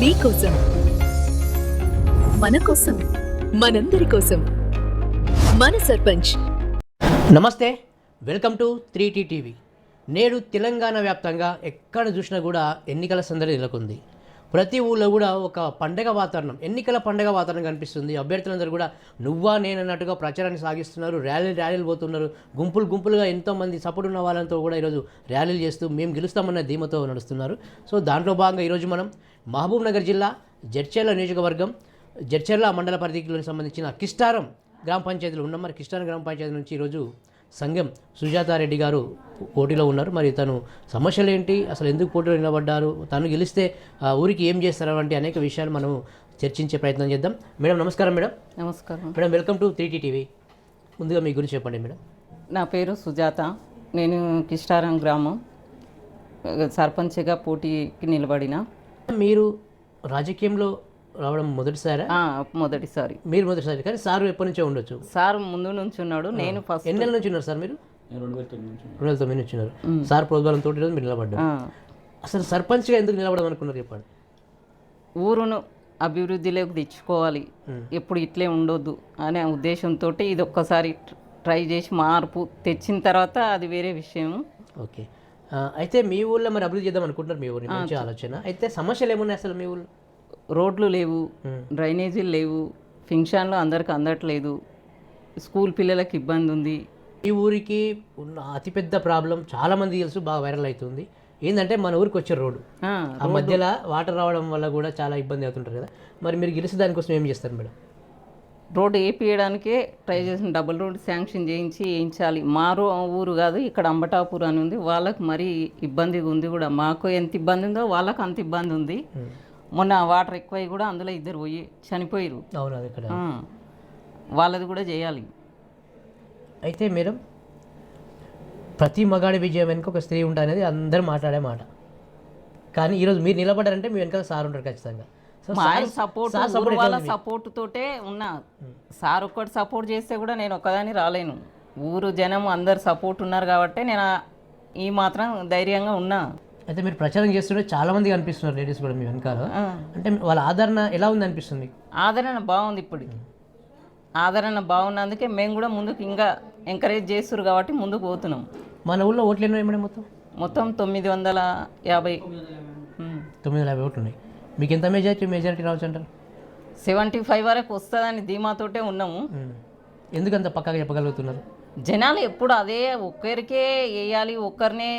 మీకోసం మన కోసం మనందరి కోసం మన సర్పంచ్. నమస్తే welcome to three T TV. నేడు తెలంగాణ వ్యాప్తంగా ఎక్కడ చూసినా కూడా ఎన్నికల సందడి నెలకొంది. ప్రతి ఊళ్ళో కూడా ఒక పండగ వాతావరణం ఎన్నికల పండగ వాతావరణం కనిపిస్తుంది. అభ్యర్థులందరూ కూడా నువ్వా నేనన్నట్టుగా ప్రచారాన్ని సాగిస్తున్నారు ర్యాలీలు ర్యాలీలు పోతున్నారు. గుంపులు గుంపులుగా ఎంతోమంది సపోర్ట్ ఉన్న వాళ్ళంతో కూడా ఈరోజు ర్యాలీలు చేస్తూ మేము గెలుస్తామన్న ధీమతో నడుస్తున్నారు. సో దాంట్లో భాగంగా ఈరోజు మనం మహబూబ్ నగర్ జిల్లా జడ్చెర్ల నియోజకవర్గం జడ్చెర్ల మండల పరిధికి సంబంధించిన కిష్టారం గ్రామ పంచాయతీలో ఉన్నాం. మరి కిష్టారం గ్రామ పంచాయతీ నుంచి ఈరోజు సంఘం సుజాతారెడ్డి గారు పోటీలో ఉన్నారు. మరి తను సమస్యలు ఏంటి అసలు ఎందుకు పోటీలో నిలబడ్డారు? తను గెలిస్తే ఆ ఊరికి ఏం చేస్తారు? వంటి అనేక విషయాలు మనం చర్చించే ప్రయత్నం చేద్దాం. మేడం నమస్కారం మేడం. నమస్కారం. Madam welcome to three TV ముందుగా మీ గురించి చెప్పండి మేడం. నా పేరు సుజాత. నేను కిష్టారం గ్రామం సర్పంచ్గా పోటీకి నిలబడిన. మీరు రాజకీయంలో రావడం మొదటిసారా? ఆ, మొదటిసారి. మీరు మొదటిసారి కానీ సార్ ఎప్పటి నుంచో ఉండొచ్చు. సార్ ముందు నుంచి ఉన్నాడు నేను ఫస్ట్. ఎన్ని నెలల నుంచి ఉన్నారు సార్ మీరు? రెండు వేల తొమ్మిది నుంచి ఉన్నారు. సార్ ప్రోద్బలంతో ఈరోజు మీరు నిలబడ్డారు. అసలు సర్పంచ్గా ఎందుకు నిలబడడం అనుకున్నారు చెప్పండి. ఊరును అభివృద్ధిలోకి తెచ్చుకోవాలి. ఎప్పుడు ఇట్లే ఉండొద్దు అనే ఉద్దేశంతో ఇది ఒక్కసారి ట్రై చేసి మార్పు తెచ్చిన తర్వాత అది వేరే విషయం. ఓకే. అయితే మీ ఊళ్ళో మరి అభివృద్ధి చేద్దాం అనుకుంటున్నారు మీ ఊరిని. మంచి ఆలోచన. అయితే సమస్యలు ఏమున్నాయి అసలు మీ ఊళ్ళో? రోడ్లు లేవు డ్రైనేజీలు లేవు ఫింక్షన్లు అందరికి అందట్లేదు స్కూల్ పిల్లలకు ఇబ్బంది ఉంది. ఈ ఊరికి ఉన్న అతిపెద్ద ప్రాబ్లం చాలా మంది తెలుసు బాగా వైరల్ అవుతుంది. ఏంటంటే మన ఊరికి వచ్చే రోడ్డు. ఆ, మధ్యలో వాటర్ రావడం వల్ల కూడా చాలా ఇబ్బంది అవుతుంటారు కదా. మరి మీరు గెలిచి దానికోసం ఏం చేస్తారు మేడం? రోడ్డు వేపియడానికే ట్రై చేసిన డబుల్ రోడ్ శాంక్షన్ చేయించి వేయించాలి. మా రో- ఊరు కాదు ఇక్కడ అంబటాపూర్ అని ఉంది. వాళ్ళకి మరీ ఇబ్బందిగా ఉంది కూడా. మాకు ఎంత ఇబ్బంది ఉందో వాళ్ళకి అంత ఇబ్బంది ఉంది. మొన్న వాటర్ ఎక్కువై కూడా అందులో ఇద్దరు పోయి చనిపోయారు అవును అది ఇక్కడ. వాళ్ళది కూడా చేయాలి. అయితే మేడం ప్రతి మగాడి విజయం వెనుక ఒక స్త్రీ ఉంటుంది అనేది అందరూ మాట్లాడే మాట. కానీ ఈరోజు మీరు నిలబడారంటే మీ వెనకాల సార్ ఉంటారు ఖచ్చితంగా. ఆయన సపోర్ట్ వాళ్ళ సపోర్ట్ తోటే ఉన్నా. సార్ ఒక్కటి సపోర్ట్ చేస్తే కూడా నేను ఒక్కదాన్ని రాలేను. ఊరు జనం అందరు సపోర్ట్ ఉన్నారు కాబట్టి నేను ఈ మాత్రం ధైర్యంగా ఉన్నా. అయితే మీరు ప్రచారం చేస్తుంటే చాలా మంది కనిపిస్తున్నారు లేడీస్ కూడా మీ వెనకాల. అంటే వాళ్ళ ఆదరణ ఎలా ఉంది అనిపిస్తుంది ఆదరణ బాగుంది ఇప్పుడు. ఆదరణ బాగున్నందుకే మేము కూడా ముందుకు ఇంకా ఎంకరేజ్ చేస్తారు కాబట్టి ముందుకు పోతున్నాం. మన ఊళ్ళో ఓట్లు ఎన్నో మేడం మొత్తం? మొత్తం తొమ్మిది వందల యాభై. తొమ్మిది వందల యాభై ఓట్లు ఉన్నాయి. మీకు ఎంత మెజారిటీ మెజారిటీ రావచ్చు అంటారు? సెవెంటీ ఫైవ్ వరకు వస్తుందని ధీమాతోటే ఉన్నాము. ఉమ్. ఎందుకు అంత పక్కాగా చెప్పగలుగుతున్నారు? జనాలు ఎప్పుడు అదే ఒక్కరికే వేయాలి ఒక్కరినే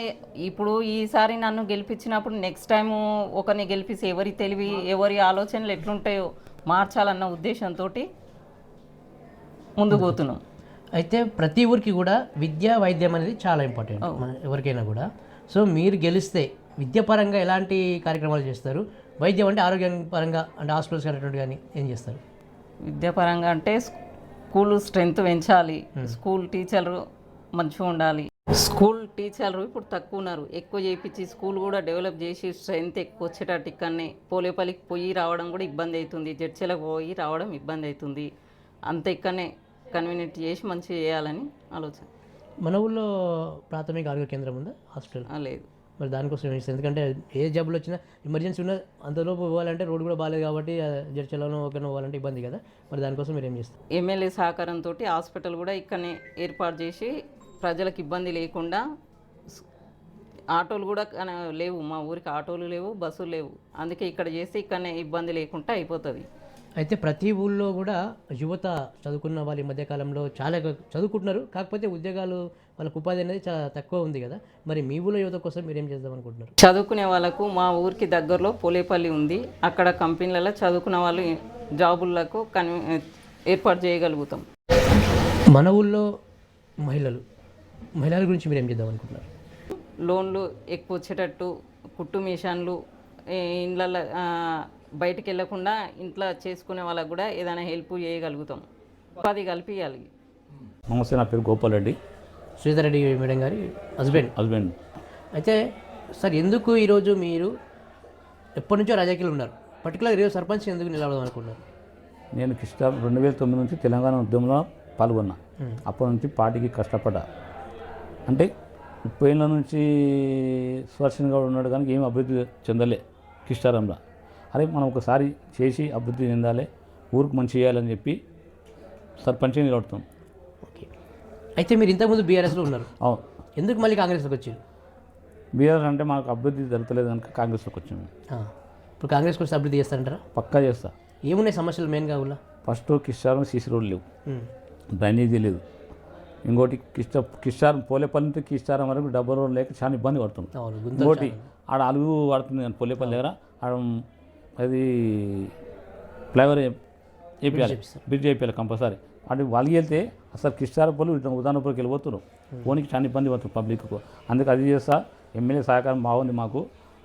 ఇప్పుడు ఈసారి నన్ను గెలిపించినప్పుడు నెక్స్ట్ టైం ఒకరిని గెలిపిస్తే ఎవరి తెలివి ఎవరి ఆలోచనలు ఎట్లుంటాయో మార్చాలన్న ఉద్దేశంతో ముందుకు పోతున్నాం. అయితే ప్రతి ఊరికి కూడా విద్య వైద్యం అనేది చాలా ఇంపార్టెంట్ ఎవరికైనా కూడా. సో మీరు గెలిస్తే విద్యాపరంగా ఎలాంటి కార్యక్రమాలు చేస్తారు? వైద్యం అంటే ఆరోగ్యం పరంగా అంటే హాస్పిటల్స్ అనేటువంటి కానీ ఏం చేస్తారు? విద్యాపరంగా అంటే స్కూల్ స్ట్రెంగ్త్ పెంచాలి. స్కూల్ టీచర్లు మంచిగా ఉండాలి. స్కూల్ టీచర్లు ఇప్పుడు తక్కువ ఉన్నారు. ఎక్కువ చేయించి స్కూల్ కూడా డెవలప్ చేసి స్ట్రెంగ్త్ ఎక్కువ వచ్చేటట్టు ఇక్కడనే పోలేపల్లికి పోయి రావడం కూడా ఇబ్బంది అవుతుంది. జడ్చీలకు పోయి రావడం ఇబ్బంది అవుతుంది. అంత ఇక్కడనే కన్వీనియంట్ చేసి మంచిగా చేయాలని ఆలోచన. మన ఊళ్ళో ప్రాథమిక ఆరోగ్య కేంద్రం ఉందా? హాస్పిటల్ లేదు. మరి దానికోసం ఏం ఎందుకంటే ఏ జబ్బులు వచ్చినా ఎమర్జెన్సీ ఉన్నా అంతలోపు పోవాలంటే రోడ్డు కూడా బాగాలేదు కాబట్టి జడ్చలోనో ఒకరినో పోవాలంటే ఇబ్బంది కదా. మరి దానికోసం మీరు ఏం చేస్తారు? ఎమ్మెల్యే సహకారంతో హాస్పిటల్ కూడా ఇక్కడనే ఏర్పాటు చేసి ప్రజలకు ఇబ్బంది లేకుండా ఆటోలు కూడా లేవు. మా ఊరికి ఆటోలు లేవు బస్సులు లేవు. అందుకే ఇక్కడ చేస్తే ఇక్కడనే ఇబ్బంది లేకుండా అయిపోతుంది. అయితే ప్రతి ఊళ్ళో కూడా యువత చదువుకున్న వాళ్ళు ఈ మధ్యకాలంలో చాలా చదువుకుంటున్నారు. కాకపోతే ఉద్యోగాలు వాళ్ళకు ఉపాధి అనేది చాలా తక్కువ ఉంది కదా. మరి మీ ఊళ్ళో యువత కోసం మీరు ఏం చేద్దాం అనుకుంటున్నారు? చదువుకునే వాళ్ళకు మా ఊరికి దగ్గరలో పోలేపల్లి ఉంది. అక్కడ కంపెనీలలో చదువుకున్న వాళ్ళు జాబులకు కన్వీ ఏర్పాటు చేయగలుగుతాం. మన ఊళ్ళో మహిళలు మహిళల గురించి మీరు ఏం చేద్దాం అనుకుంటున్నారు? లోన్లు ఎక్కువ వచ్చేటట్టు కుట్టు మిషన్లు ఇండ్ల బయటికి వెళ్ళకుండా ఇంట్లో చేసుకునే వాళ్ళకు కూడా ఏదైనా హెల్ప్ చేయగలుగుతాం. ఉపాధి కల్పించాలి నమస్తే నా పేరు గోపాల్ రెడ్డి. శ్రీధర్ రెడ్డి మేడం గారి హస్బెండ్. హస్బెండ్. అయితే సార్ ఎందుకు ఈరోజు మీరు ఎప్పటి నుంచో రాజకీయాలు ఉన్నారు? పర్టికులర్ ఈరోజు సర్పంచ్ ఎందుకు నిలబడదాం అనుకున్నారు నేను కృష్ణ రెండు వేల తొమ్మిది నుంచి తెలంగాణ ఉద్యమంలో పాల్గొన్నా. అప్పటి నుంచి పార్టీకి కష్టపడ్డా. అంటే ముప్పై ఏళ్ళ నుంచి సుదర్శన్ గౌడ్ ఉన్నాడు కానీ ఏం అభివృద్ధి చెందలే కిష్టారంలో అరే మనం ఒకసారి చేసి అభివృద్ధి చెందాలి ఊరికి మంచి చేయాలని చెప్పి సర్పంచ్ నిలబడతాం. ఓకే. అయితే మీరు ఇంతకుముందు బీఆర్ఎస్లో ఉన్నారు. అవును. ఎందుకు మళ్ళీ కాంగ్రెస్లోకి వచ్చారు? బీఆర్ అంటే మాకు అభివృద్ధి జరగలేదు కనుక కాంగ్రెస్లోకి వచ్చాము. ఇప్పుడు కాంగ్రెస్ కోసం అభివృద్ధి చేస్తారంటారా? పక్కా చేస్తా. ఏమున్నాయి సమస్యలు మెయిన్గా ఊళ్ళో? ఫస్ట్ కిషారం సీసీ రోడ్లు లేవు. డ్రైనేజీ లేదు. ఇంకోటి కిష్ట కిష్టారం పోలేపల్లి నుంచి కిష్టారం వరకు డబ్బు రోడ్ లేక చాలా ఇబ్బంది పడుతుంది. ఇంకోటి ఆడ అలుగు పడుతుంది కానీ పోలేపల్లి దగ్గర. ఆడ అది ఫ్లైఓవర్ చేపిస్తారు. బ్రిడ్జ్ వేపియాలి కంపల్సరీ. అటు వాళ్ళకి వెళ్తే అసలు కిష్టారపల్లి ఉదాహరణపురికి వెళ్ళిపోతున్నారు. పోనీకి చాలా ఇబ్బంది పడుతుంది పబ్లిక్కు. అందుకే అది చేస్తా. ఎమ్మెల్యే సహకారం బాగుంది మాకు.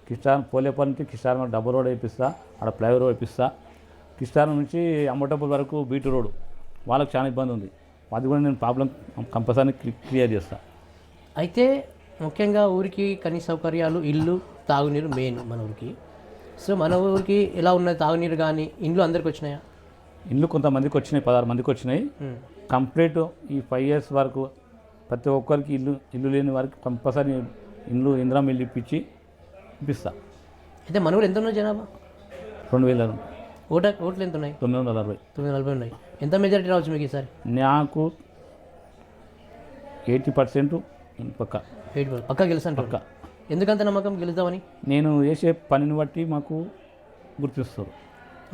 కిష్టారం పోలేపల్లి నుంచి కిష్టారం డబ్బు రోడ్ వేపిస్తా ఆడ ఫ్లైఓవర్ వేపిస్తా. కిష్టారం నుంచి అమ్మటపల్లి వరకు బీటీ రోడ్. వాళ్ళకి చాలా ఇబ్బంది ఉంది. అది కూడా నేను ప్రాబ్లం కంపల్సరీ క్లియర్ చేస్తా. అయితే ముఖ్యంగా ఊరికి కనీస సౌకర్యాలు ఇల్లు తాగునీరు మెయిన్ మన ఊరికి. సో మన ఊరికి ఎలా ఉన్నది తాగునీరు కానీ ఇండ్లు అందరికి వచ్చినాయా? ఇల్లు కొంతమందికి వచ్చినాయి పదహారు మందికి వచ్చినాయి. కంప్లీట్ ఈ ఫైవ్ ఇయర్స్ వరకు ప్రతి ఒక్కరికి ఇల్లు ఇల్లు లేని వారికి కంపల్సరీ ఇల్లు ఇందిరా ఇల్లు ఇప్పించి ఇప్పిస్తా. అయితే మన ఊరు ఎంత ఉన్నాయి జనాభా? రెండు వేల ఓట ఓట్లు ఎంత ఉన్నాయి తొమ్మిది వందల అరవై. తొమ్మిది నలభై ఉన్నాయి. ఎంత మెజారిటీ రావచ్చు మీకు ఈసారి? నాకు ఎయిటీ పర్సెంట్ పక్క. ఎయిట్ పక్క గెలుస్తాంటారు పక్క. ఎందుకంత నమ్మకం గెలుద్దామని? నేను చేసే పనిని బట్టి మాకు గుర్తిస్తారు.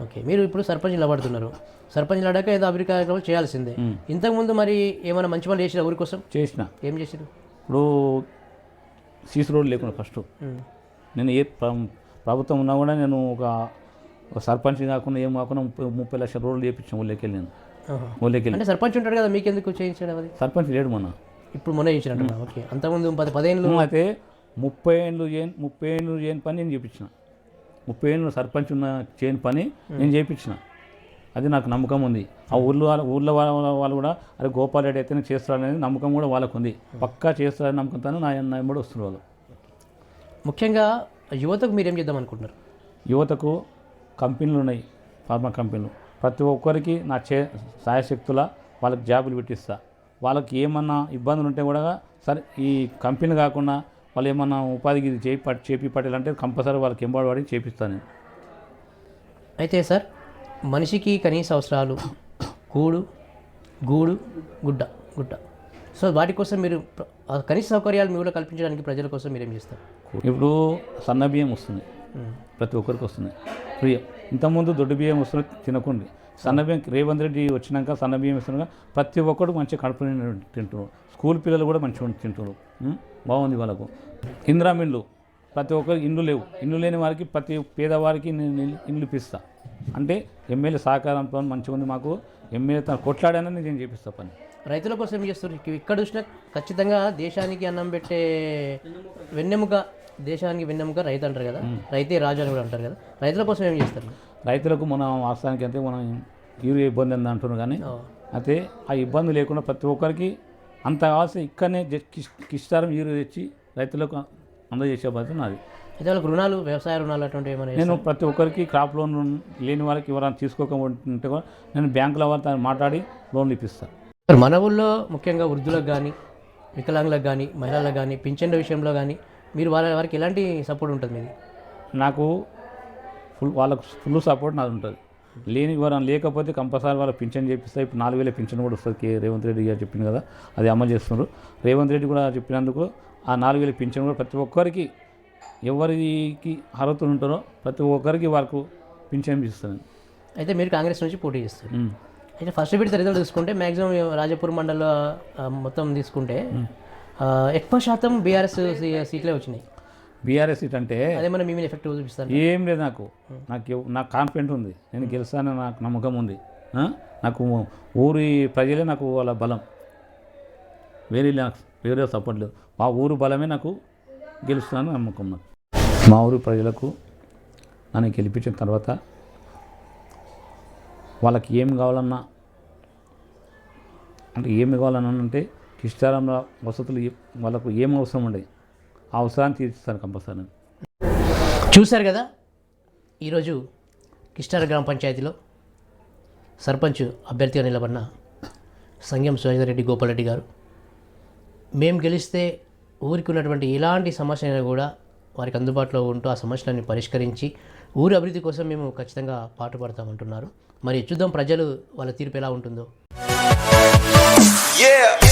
ఓకే మీరు ఇప్పుడు సర్పంచ్ నిలబడుతున్నారు. సర్పంచ్ నిలబడాక ఏదో అభివృద్ధి కార్యక్రమాలు చేయాల్సిందే. ఇంతకుముందు మరి ఏమైనా మంచి పనులు చేసిరా ఊరి కోసం? చేసిన. ఏం చేసారు? ఇప్పుడు సీసీ రోడ్ లేకుండా ఫస్ట్. నేను ఏ ప్ర- ప్రభుత్వం ఉన్నా కూడా నేను ఒక సర్పంచ్ కాకుండా ఏం కాకుండా ముప్పై ముప్పై లక్షల రోడ్లు చేయించాను ఊళ్ళోకి నేను. ఊళ్ళోకి వెళ్ళి. అంటే సర్పంచ్ ఉంటాడు కదా మీకు ఎందుకు చేయించడం అది? సర్పంచ్ లేడు మొన్న. ఇప్పుడు మొన్న చేయించినట్టు ఓకే అంతకుముందు పది నువ్వు అయితే ముప్పై ఏళ్ళు చేయని ముప్పై ఏళ్ళు చేయని పని నేను చేయించిన ముప్పై ఏళ్ళు సర్పంచ్ ఉన్న చేయని పని నేను చేయించిన అది నాకు నమ్మకం ఉంది. ఆ ఊళ్ళో వాళ్ళ ఊళ్ళో వాళ్ళ వాళ్ళు కూడా అరే గోపాల్ రెడ్డి అయితేనే చేస్తారనేది నమ్మకం కూడా వాళ్ళకు ఉంది. పక్కా చేస్తారని నమ్మకంతో నా ఎంబడి వస్తున్నారు వాళ్ళు. ముఖ్యంగా యువతకు మీరేం చేద్దాం అనుకుంటున్నారు? యువతకు కంపెనీలు ఉన్నాయి ఫార్మా కంపెనీలు. ప్రతి ఒక్కరికి నా చే సాయశక్తుల వాళ్ళకి జాబులు పెట్టిస్తా. వాళ్ళకి ఏమన్నా ఇబ్బందులు ఉంటే కూడా సరే ఈ కంపెనీ కాకుండా వాళ్ళు ఏమన్నా ఉపాధికి ఇది చేయి పట్ చేపి పట్టాలంటే కంపల్సరీ వాళ్ళకి ఎంబాడు పడి చేపిస్తాను నేను. అయితే సార్ మనిషికి కనీస అవసరాలు కూడు గూడు గుడ్డ గుడ్డ సో వాటి కోసం మీరు కనీస సౌకర్యాలు మీ ఊళ్ళో కల్పించడానికి ప్రజల కోసం మీరేం చేస్తారు? ఇప్పుడు సన్న బియ్యం వస్తుంది. ప్రతి ఒక్కరికి వస్తుంది. ఫ్రీ ఇంతకుముందు దొడ్డు బియ్యం వస్తుంది తినకుండి. సన్న బియ్యం రేవంత్ రెడ్డి వచ్చినాక సన్న బియ్యం ఇస్తున్నాక ప్రతి ఒక్కరు మంచిగా కడుపు తింటున్నారు స్కూల్ పిల్లలు కూడా మంచిగా తింటున్నారు? బాగుంది వాళ్ళకు. ఇందిరా మిల్లు ప్రతి ఒక్కరికి ఇండ్లు లేవు. ఇండ్లు లేని వారికి ప్రతి పేదవారికి నేను ఇల్లు ఇప్పిస్తా. అంటే ఎమ్మెల్యే సహకారంతో మంచిగా ఉంది మాకు. ఎమ్మెల్యే తను కొట్లాడానని నేను చేపిస్తా పని. రైతుల కోసం ఏం చేస్తారు ఇక- ఇక్కడ చూసినా ఖచ్చితంగా దేశానికి అన్నం పెట్టే వెన్నెముక దేశానికి వెన్నెముక రైతు అంటారు కదా? రైతే రాజు అని కూడా అంటారు కదా? రైతుల కోసం ఏం చేస్తారు? రైతులకు మనం వాస్తవానికి అయితే మనం యూరియా ఇబ్బంది ఉంది అంటున్నారు కానీ అయితే ఆ ఇబ్బంది లేకుండా ప్రతి ఒక్కరికి అంత కావాల్సి ఇక్కడనే కిస్తారం యూరియా తెచ్చి రైతులకు అందజేసే బాధ్యత నాది. అయితే వాళ్ళకి రుణాలు వ్యవసాయ రుణాలు అటువంటివి ఏమైనా నేను ప్రతి ఒక్కరికి క్రాప్ లోన్ లేని వాళ్ళకి ఎవరైనా తీసుకోకుంటే కూడా నేను బ్యాంకుల వారితో మాట్లాడి లోన్లు ఇప్పిస్తాను సార్, మన ఊళ్ళో ముఖ్యంగా వృద్ధులకు కానీ వికలాంగులకు కానీ మహిళలకు కానీ పింఛన్ల విషయంలో కానీ మీరు వాళ్ళ వారికి ఎలాంటి సపోర్ట్ ఉంటుంది మీది? నాకు ఫుల్ వాళ్ళకు ఫుల్ సపోర్ట్ నాది ఉంటుంది. లేని ఎవరైనా లేకపోతే కంపల్సరీ వాళ్ళ పింఛన్ చేపిస్తా. ఇప్పుడు నాలుగు వేల పింఛన్ కూడా వస్తుంది. కే రేవంత్ రెడ్డి గారు చెప్పింది కదా అది అమలు చేస్తున్నారు. రేవంత్ రెడ్డి కూడా చెప్పినందుకు ఆ నాలుగు వేల పింఛన్ కూడా ప్రతి ఒక్కరికి ఎవరికి అర్హతలు ఉంటారో ప్రతి ఒక్కరికి వాళ్ళకు పింఛన్ ఇస్తాను అయితే మీరు కాంగ్రెస్ నుంచి పోటీ చేస్తారు. అయితే ఫస్ట్ విడత రిజల్ట్ తీసుకుంటే మ్యాక్సిమం రాజపూర్ మండల ఆ, మొత్తం తీసుకుంటే ఎక్కువ శాతం బీఆర్ఎస్ సీట్లే వచ్చినాయి. బీఆర్ఎస్ సీట్ అంటే మీ ఎఫెక్ట్ చూపిస్తాను. ఏం లేదు నాకు. నాకు నాకు కాన్ఫిడెంట్ ఉంది. నేను గెలుస్తానని నాకు నమ్మకం ఉంది? నాకు ఊరి ప్రజలే నాకు వాళ్ళ బలం. వేరే నాకు వేరే సపోర్ట్ లేదు. మా ఊరు బలమే నాకు గెలుస్తానని నమ్మకం నాకు. మా ఊరి ప్రజలకు నన్ను గెలిపించిన తర్వాత వాళ్ళకి ఏం కావాలన్నా అంటే ఏమి కావాలన్నా అంటే కిష్టారంలో వసతులు వాళ్ళకు ఏం అవసరం ఉండే ఆ అవసరాన్ని తీర్చిస్తాను కంపల్సరీ. చూశారు కదా? ఈరోజు కిష్టార గ్రామ పంచాయతీలో సర్పంచ్ అభ్యర్థిగా నిలబడిన సంగం సురేందర్ గోపాలరెడ్డి గారు. మేము గెలిస్తే ఊరికి ఉన్నటువంటి ఎలాంటి సమస్య అయినా కూడా వారికి అందుబాటులో ఉంటూ ఆ సమస్యలన్నీ పరిష్కరించి ఊరి అభివృద్ధి కోసం మేము ఖచ్చితంగా పాటుపడతామంటున్నారు మరి చూద్దాం ప్రజలు వాళ్ళ తీర్పు ఎలా ఉంటుందో. Yeah.